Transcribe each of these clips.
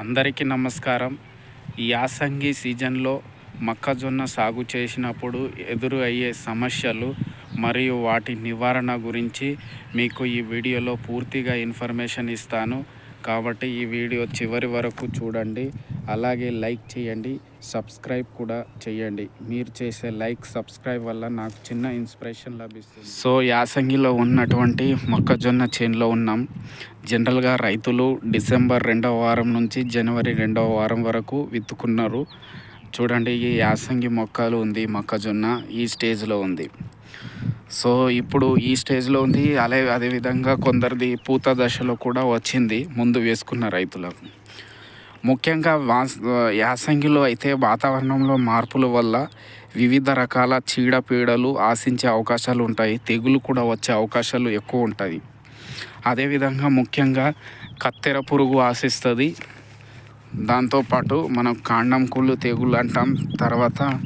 అందరికీ నమస్కారం. యాసంగి సీజన్లో మొక్కజొన్న సాగు చేసినప్పుడు ఎదురు అయ్యే సమస్యలు మరియు వాటి నివారణ గురించి మీకు ఈ వీడియోలో పూర్తిగా ఇన్ఫర్మేషన్ ఇస్తాను. కాబట్టి ఈ వీడియో చివరి వరకు చూడండి. అలాగే లైక్ చేయండి సబ్స్క్రైబ్ కూడా చేయండి. మీరు చేసే లైక్ సబ్స్క్రైబ్ వల్ల నాకు చిన్న ఇన్స్పిరేషన్ లభిస్తుంది. సో యాసంగిలో ఉన్నటువంటి మొక్కజొన్న చేనులో ఉన్నాం. జనరల్గా రైతులు డిసెంబర్ రెండవ వారం నుంచి జనవరి రెండవ వారం వరకు విత్తుకున్నారు. చూడండి ఈ యాసంగి మొక్కలు ఉంది మొక్కజొన్న ఈ స్టేజ్లో ఉంది. సో ఇప్పుడు ఈ స్టేజ్లో ఉంది అదే అదేవిధంగా కొందరిది పూత దశలో కూడా వచ్చింది ముందు వేసుకున్న రైతులకు ముఖ్యంగా వాస్ యాసంగిలో అయితే వాతావరణంలో మార్పుల వల్ల వివిధ రకాల చీడపీడలు ఆశించే అవకాశాలు ఉంటాయి. తెగులు కూడా వచ్చే అవకాశాలు ఎక్కువ ఉంటాయి. అదేవిధంగా ముఖ్యంగా కత్తెర పురుగు ఆశిస్తుంది. దాంతోపాటు మనం కాండం కుళ్ళు తెగులు అంటాం. తర్వాత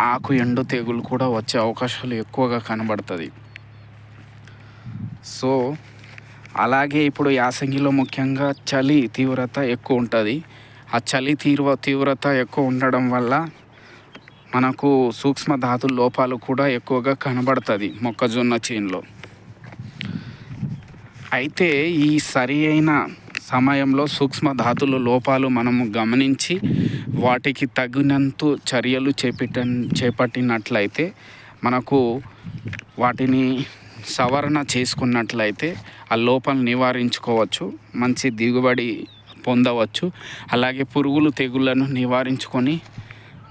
ఆకు ఎండు తెగులు కూడా వచ్చే అవకాశాలు ఎక్కువగా కనబడుతుంది. సో అలాగే ఇప్పుడు యాసంగిలో ముఖ్యంగా చలి తీవ్రత ఎక్కువ ఉంటుంది. ఆ చలి తీవ్ర తీవ్రత ఎక్కువ ఉండడం వల్ల మనకు సూక్ష్మ ధాతు లోపాలు కూడా ఎక్కువగా కనబడుతుంది మొక్కజొన్న చేనులో. అయితే ఈ సరి అయిన సమయంలో సూక్ష్మ ధాతుల లోపాలు మనము గమనించి వాటికి తగినంత చర్యలు చేపట్ట చేపట్టినట్లయితే మనకు వాటిని సవరణ చేసుకున్నట్లయితే ఆ లోపల నివారించుకోవచ్చు మంచి దిగుబడి పొందవచ్చు. అలాగే పురుగులు తెగుళ్ళను నివారించుకొని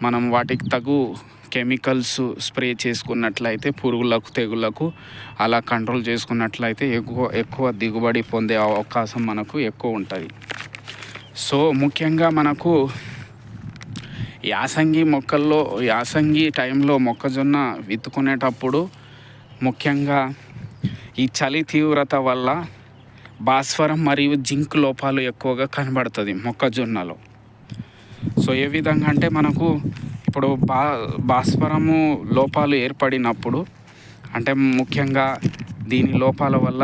మనం వాటికి తగు కెమికల్స్ స్ప్రే చేసుకున్నట్లయితే పురుగులకు తెగులకు అలా కంట్రోల్ చేసుకున్నట్లయితే ఎక్కువ ఎక్కువ దిగుబడి పొందే అవకాశం మనకు ఎక్కువ ఉంటుంది. సో ముఖ్యంగా మనకు యాసంగి మొక్కల్లో యాసంగి టైంలో మొక్కజొన్న విత్తుకునేటప్పుడు ముఖ్యంగా ఈ చలి తీవ్రత వల్ల భాస్వరం మరియు జింక్ లోపాలు ఎక్కువగా కనబడుతుంది మొక్కజొన్నలో. సో ఏ విధంగా అంటే మనకు ఇప్పుడు బా భాస్వరము లోపాలు ఏర్పడినప్పుడు అంటే ముఖ్యంగా దీని లోపాల వల్ల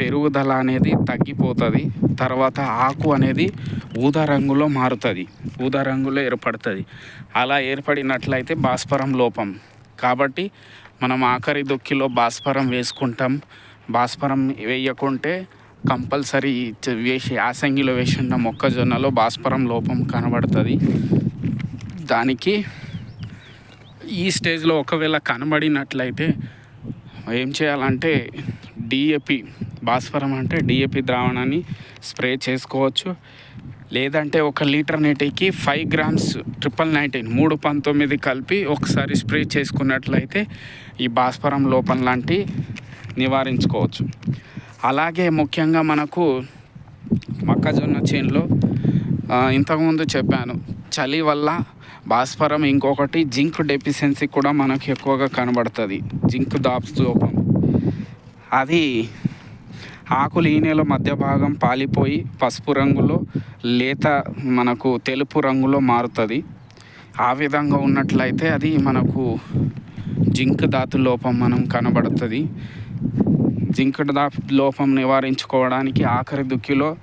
పెరుగుదల అనేది తగ్గిపోతుంది. తర్వాత ఆకు అనేది ఊదా రంగులో మారుతుంది. ఊదా రంగులో ఏర్పడుతుంది. అలా ఏర్పడినట్లయితే భాస్వరం లోపం. కాబట్టి మనం ఆఖరి దుక్కిలో భాస్వరం వేసుకుంటాం. భాస్వరం వేయకుంటే కంపల్సరీ వేసి యాసంగిలో వేసిన మొక్కజొన్నలో భాస్వరం లోపం కనబడుతుంది. దానికి ఈ స్టేజ్లో ఒకవేళ కనబడినట్లయితే ఏం చేయాలంటే డిఏపి భాస్వరం అంటే డిఏపి ద్రావణాన్ని స్ప్రే చేసుకోవచ్చు. లేదంటే ఒక లీటర్ నీటికి ఫైవ్ గ్రామ్స్ ట్రిపుల్ నైన్టీన్ మూడు పంతొమ్మిది కలిపి ఒకసారి స్ప్రే చేసుకున్నట్లయితే ఈ భాస్వరం లోపం లాంటి నివారించుకోవచ్చు. అలాగే ముఖ్యంగా మనకు మొక్కజొన్న చేనులో ఇంతకుముందు చెప్పాను చలి వల్ల భాస్వరం ఇంకొకటి జింక్ డెఫిషియన్సీ కూడా మనకు ఎక్కువగా కనబడుతుంది జింక్ దాప్స్ లోపం. అది ఆకులు ఈనెల మధ్య భాగం పాలిపోయి పసుపు రంగులో లేత మనకు తెలుపు రంగులో మారుతుంది. ఆ విధంగా ఉన్నట్లయితే అది మనకు జింక్ ధాతు లోపం మనం కనబడుతుంది. జింక్ ధాతు లోపం నివారించుకోవడానికి ఆఖరి దుక్కిలో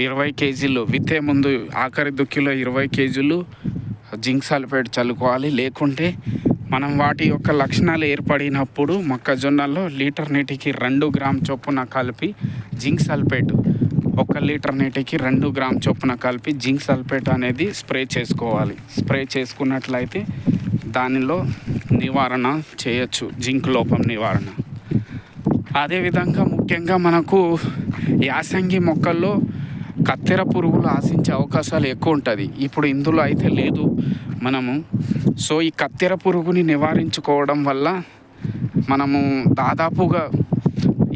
ఇరవై కేజీలు విత్తే ముందు ఆఖరి దుక్కిలో ఇరవై కేజీలు జింక్ సల్ఫేట్ చల్లుకోవాలి. లేకుంటే మనం వాటి యొక్క లక్షణాలు ఏర్పడినప్పుడు మొక్కజొన్నలో లీటర్ నీటికి రెండు గ్రామ్ చొప్పున కలిపి జింక్ సల్ఫేట్ ఒక లీటర్ నీటికి రెండు గ్రామ్ చొప్పున కలిపి జింక్ సల్ఫేట్ అనేది స్ప్రే చేసుకోవాలి. స్ప్రే చేసుకున్నట్లయితే దానిలో నివారణ చేయొచ్చు జింక్ లోపం నివారణ. అదేవిధంగా ముఖ్యంగా మనకు యాసంగి మొక్కల్లో కత్తెర పురుగులు ఆశించే అవకాశాలు ఎక్కువ ఉంటుంది. ఇప్పుడు ఇందులో అయితే లేదు. మనము సో ఈ కత్తెర పురుగుని నివారించుకోవడం వల్ల మనము దాదాపుగా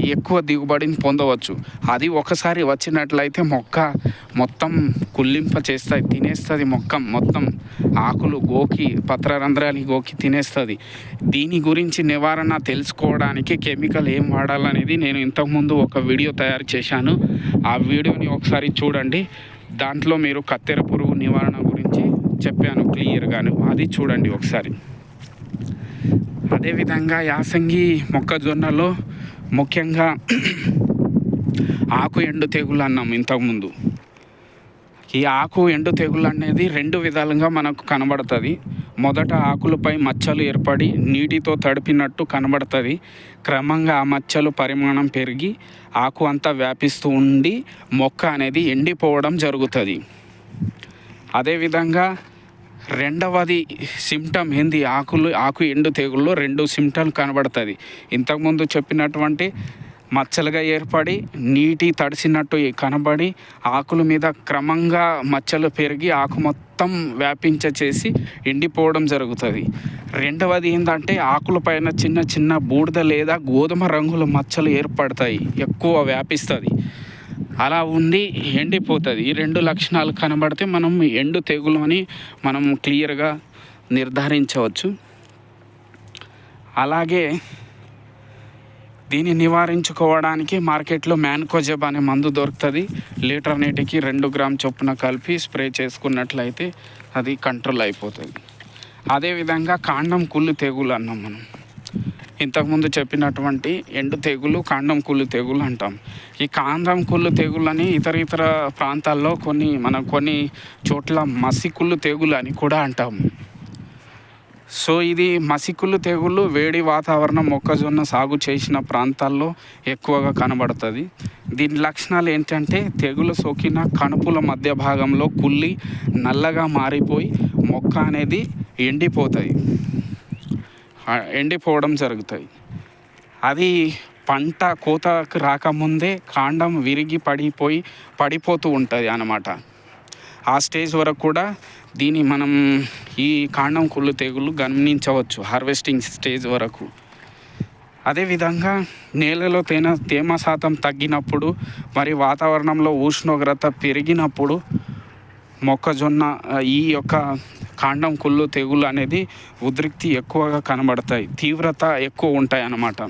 ఎక్కువ దిగుబడిని పొందవచ్చు. అది ఒకసారి వచ్చినట్లయితే మొక్క మొత్తం కుల్లింప చేస్తుంది తినేస్తుంది మొక్క మొత్తం ఆకులు గోకి పత్రరంధ్రాలు గోకి తినేస్తుంది. దీని గురించి నివారణ తెలుసుకోవడానికి కెమికల్ ఏం వాడాలనేది నేను ఇంతకుముందు ఒక వీడియో తయారు చేశాను. ఆ వీడియోని ఒకసారి చూడండి. దాంట్లో మీరు కత్తెర పురుగు నివారణ చెప్పాను క్లియర్గాను అది చూడండి ఒకసారి. అదేవిధంగా యాసంగి మొక్కజొన్నలో ముఖ్యంగా ఆకు ఎండు తెగులు అన్నాం ఇంతకుముందు. ఈ ఆకు ఎండు తెగులు అనేది రెండు విధాలుగా మనకు కనబడుతుంది. మొదట ఆకులపై మచ్చలు ఏర్పడి నీటితో తడిపినట్టు కనబడుతుంది. క్రమంగా ఆ మచ్చలు పరిమాణం పెరిగి ఆకు అంతా వ్యాపిస్తూ ఉండి మొక్క అనేది ఎండిపోవడం జరుగుతుంది. అదేవిధంగా రెండవది సిమ్టమ్ ఏంది? ఆకులు ఆకు ఎండు తెగుల్లో రెండు సిమ్టమ్ కనబడుతుంది. ఇంతకుముందు చెప్పినటువంటి మచ్చలుగా ఏర్పడి నీటి తడిసినట్టు కనబడి ఆకుల మీద క్రమంగా మచ్చలు పెరిగి ఆకు మొత్తం వ్యాపించ చేసి ఎండిపోవడం జరుగుతుంది. రెండవది ఏంటంటే ఆకుల పైన చిన్న చిన్న బూడిద లేదా గోధుమ రంగుల మచ్చలు ఏర్పడతాయి ఎక్కువ వ్యాపిస్తుంది. అలా ఉండి ఎండిపోతుంది. ఈ రెండు లక్షణాలు కనబడితే మనం ఎండు తెగులు అని మనం క్లియర్గా నిర్ధారించవచ్చు. అలాగే దీన్ని నివారించుకోవడానికి మార్కెట్లో మ్యాన్కోజెబ్ అనే మందు దొరుకుతుంది. లీటర్ నీటికి రెండు గ్రామ్ చొప్పున కలిపి స్ప్రే చేసుకున్నట్లయితే అది కంట్రోల్ అయిపోతుంది. అదేవిధంగా కాండం కుళ్ళు తెగులు అన్నాం మనం. ఇంతకుముందు చెప్పినటువంటి ఎండు తెగులు కాండం కుళ్ళు తెగులు అంటాం. ఈ కాండం కుళ్ళు తెగులని ఇతర ఇతర ప్రాంతాల్లో కొన్ని మనం కొన్ని చోట్ల మసికుళ్ళు తెగులు అని కూడా అంటాము సో ఇది మసికుళ్ళు తెగులు వేడి వాతావరణం మొక్కజొన్న సాగు చేసిన ప్రాంతాల్లో ఎక్కువగా కనబడుతుంది. దీని లక్షణాలు ఏంటంటే తెగులు సోకిన కణుపుల మధ్య భాగంలో కుళ్ళి నల్లగా మారిపోయి మొక్క అనేది ఎండిపోతాయి ఎండిపోవడం జరుగుతాయి. అది పంట కోతకు రాకముందే కాండం విరిగి పడిపోయి పడిపోతూ ఉంటుంది అన్నమాట. ఆ స్టేజ్ వరకు కూడా దీన్ని మనం ఈ కాండం కుళ్ళు తెగులు గమనించవచ్చు హార్వెస్టింగ్ స్టేజ్ వరకు. అదేవిధంగా నేలలో తేమ తేమ శాతం తగ్గినప్పుడు మరి వాతావరణంలో ఉష్ణోగ్రత పెరిగినప్పుడు మొక్కజొన్న ఈ యొక్క కాండం కుళ్ళు తెగులు అనేది ఉద్రిక్తి ఎక్కువగా కనబడతాయి. తీవ్రత ఎక్కువ ఉంటాయి అన్నమాట.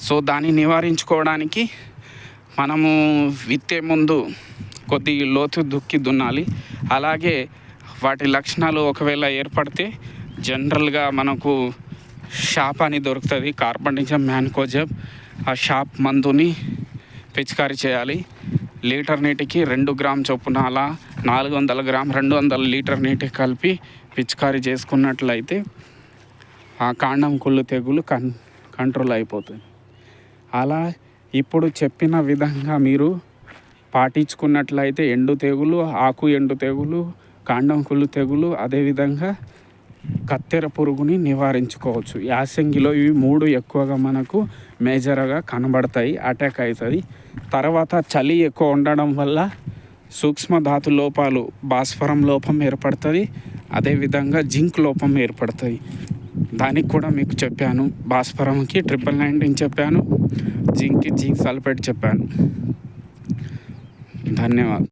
సో దాన్ని నివారించుకోవడానికి మనము విత్తే ముందు కొద్ది లోతు దుక్కి దున్నాలి. అలాగే వాటి లక్షణాలు ఒకవేళ ఏర్పడితే జనరల్గా మనకు షాప్ అని దొరుకుతుంది. కార్బనిజం మ్యాన్కోజబ్. ఆ షాప్ మందుని పిచికారీ చేయాలి. లీటర్ నీటికి రెండు గ్రామ్ చొప్పున అలా నాలుగు వందల గ్రామ్ రెండు వందల లీటర్ నీటి కలిపి పిచికారీ చేసుకున్నట్లయితే ఆ కాండం కుళ్ళు తెగులు కన్ కంట్రోల్ అయిపోతుంది. అలా ఇప్పుడు చెప్పిన విధంగా మీరు పాటించుకున్నట్లయితే ఎండు తెగులు ఆకు ఎండు తెగులు కాండం కుళ్ళు తెగులు అదేవిధంగా కత్తెర పురుగుని నివారించుకోవచ్చు. యాసంగిలో ఇవి మూడు ఎక్కువగా మనకు మేజర్గా కనబడతాయి అటాక్ అవుతుంది తర్వాత చలి ఎక్కువ ఉండడం వల్ల సూక్ష్మ ధాతు లోపాలు భాస్వరం లోపం ఏర్పడుతుంది అదేవిధంగా జింక్ లోపం ఏర్పడుతుంది. దానికి కూడా మీకు చెప్పాను భాస్వరంకి ట్రిపుల్ నైన్టీన్ చెప్పాను జింక్కి జింక్ సల్ఫేట్ చెప్పాను. ధన్యవాదాలు.